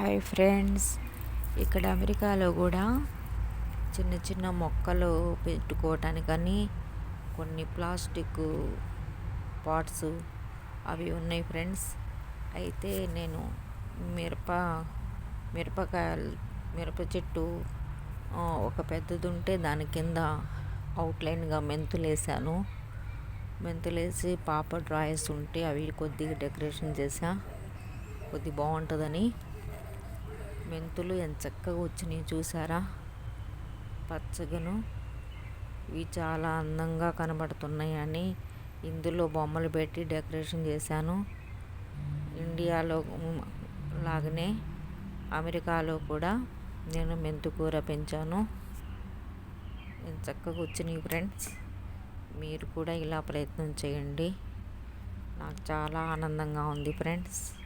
Hi friends. ఇక్కడ అమెరికాలో కూడా చిన్న చిన్న మొక్కలు పెట్టుకోవటానికని కొన్ని ప్లాస్టిక్ పాట్స్ అవి ఉన్నాయి ఫ్రెండ్స్. అయితే నేను మిరప మిరపకాయలు మిరప చెట్టు ఒక పెద్దది ఉంటే దాని కింద అవుట్లైన్గా మెంతులు వేసాను మెంతులు వేసి పాప డ్రాయర్స్ ఉంటే అవి కొద్దిగా డెకరేషన్ చేసా కొద్ది బాగుంటుందని. మెంతులు ఎంత చక్కగా వచ్చినాయి చూసారా? పచ్చగను. ఇవి చాలా అందంగా కనబడుతున్నాయని ఇందులో బొమ్మలు పెట్టి డెకరేషన్ చేశాను. ఇండియాలో లాగానే అమెరికాలో కూడా నేను మెంతుకూర పెంచాను. ఎంత చక్కగా వచ్చినాయి ఫ్రెండ్స్. మీరు కూడా ఇలా ప్రయత్నం చేయండి. నాకు చాలా ఆనందంగా ఉంది ఫ్రెండ్స్.